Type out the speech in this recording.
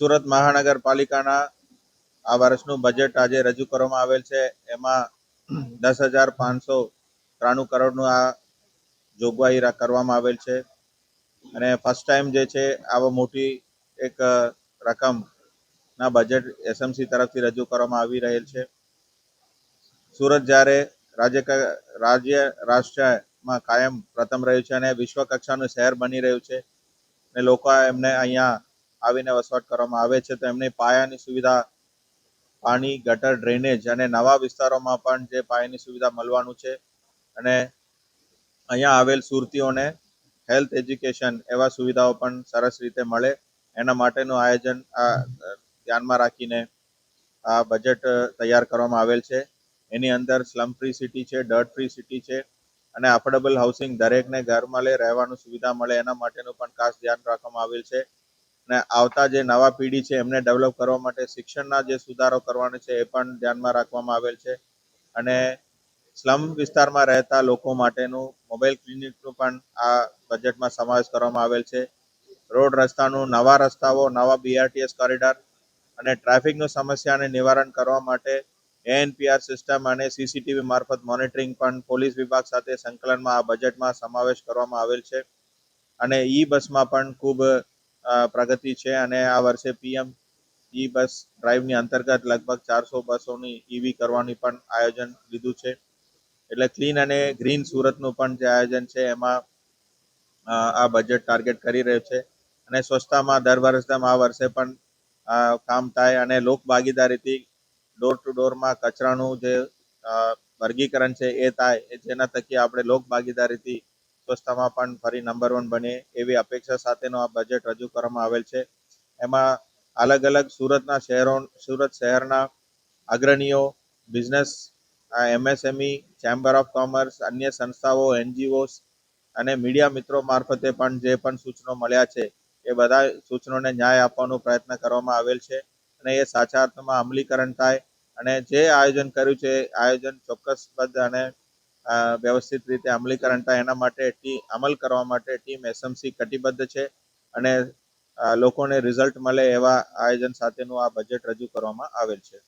સુરત મહાનગરપાલિકાના આ વર્ષનું બજેટ આજે રજૂ કરવામાં આવેલ છે. એમાં દસ હજાર પાંચસો ત્રાણું કરોડનું આ જોગવાઈ કરવામાં આવેલ છે. અને ફર્સ્ટ ટાઈમ જે છે, આવો મોટી એક રકમના બજેટ એસએમસી તરફથી રજૂ કરવામાં આવી રહેલ છે. સુરત જ્યારે રાજ્ય રાજ્ય રાષ્ટ્રમાં કાયમ પ્રથમ રહ્યું છે અને વિશ્વ કક્ષાનું શહેર બની રહ્યું છે. અને લોકો એમને અહીંયા આવીને વસવાટ કરવામાં આવે છે. તો એમની પાયાની સુવિધા, પાણી, ગટર ડ્રેનેજ અને નવા વિસ્તારોમાં પણ જે પાયાની સુવિધા મળવાનું છે. અને અહીંયા આવેલ સુરતીઓને હેલ્થ એજ્યુકેશન એવા સુવિધાઓ પણ સરસ રીતે મળે. એના માટેનું આયોજન ધ્યાનમાં રાખીને આ બજેટ તૈયાર કરવામાં આવેલ છે. એની અંદર સ્લમ ફ્રી સિટી છે ડર્ટ ફ્રી સિટી છે અને અફોર્ડેબલ હાઉસિંગ દરેકને ઘરમાં લઈ રહેવાનું સુવિધા મળે. એના માટેનું પણ ખાસ ધ્યાન રાખવામાં આવેલ છે. અને આવતા જે નવા પેઢી છે, એમને ડેવલપ કરવા માટે શિક્ષણના જે સુધારો કરવાનો છે, એ પણ ધ્યાનમાં રાખવામાં આવેલ છે. અને સ્લમ વિસ્તારમાં રહેતા લોકો માટેનું મોબાઈલ ક્લિનિકનું પણ આ બજેટમાં સમાવેશ કરવામાં આવેલ છે. રોડ રસ્તાનું નવા રસ્તાઓ, નવા બીઆરટીએસ કોરિડોર અને ટ્રાફિકનું સમસ્યાને નિવારણ કરવા માટે એએનપીઆર સિસ્ટમ અને સીસીટીવી મારફત મોનિટરિંગ પણ પોલીસ વિભાગ સાથે સંકલનમાં આ બજેટમાં સમાવેશ કરવામાં આવેલ છે. અને ઈ બસમાં પણ ખૂબ પ્રગતિ છે અને આ વર્ષે પીએમ ઈ બસ ડ્રાઈવની અંતર્ગત લગભગ ચારસો બસોની ઈવી કરવાની પણ આયોજન લીધું છે. એટલે ક્લીન અને ગ્રીન સુરતનું પણ જે આયોજન છે એમાં આ બજેટ ટાર્ગેટ કરી રહ્યું છે. અને સ્વચ્છતામાં દર વર્ષના આ વર્ષે પણ કામ થાય અને લોક ભાગીદારીથી ડોર ટુ ડોરમાં કચરાનું જે વર્ગીકરણ છે એ થાય જેના થકી આપણે લોક ભાગીદારીથી સ્વચ્છતામાં પણ ફરી નંબર વન બને એવી અપેક્ષા સાથેનો આ બજેટ રજૂ કરવામાં આવેલ છે. એમાં અલગ અલગ સુરતના શહેરો, સુરત શહેરના અગ્રણીઓ business MSME chamber of commerce અન્ય સંસ્થાઓ એનજીઓસ અને મીડિયા મિત્રો મારફતે પણ જે પણ સૂચનો મળ્યા છે, એ બધા સૂચનોને ન્યાય આપવાનો પ્રયત્ન કરવામાં આવેલ છે અને એ સાચા અર્થમાં અમલીકરણ થાય અને જે આયોજન કર્યું છે, આયોજન ચોક્કસબદ્ધ અને વ્યવસ્થિત રીતે અમલીકરણ થાય એના માટે અમલ કરવા માટે ટીમ એસએમસી કટિબદ્ધ છે અને લોકોને રિઝલ્ટ મળે એવા આયોજન સાથેનું આ બજેટ રજૂ કરવામાં આવેલ છે.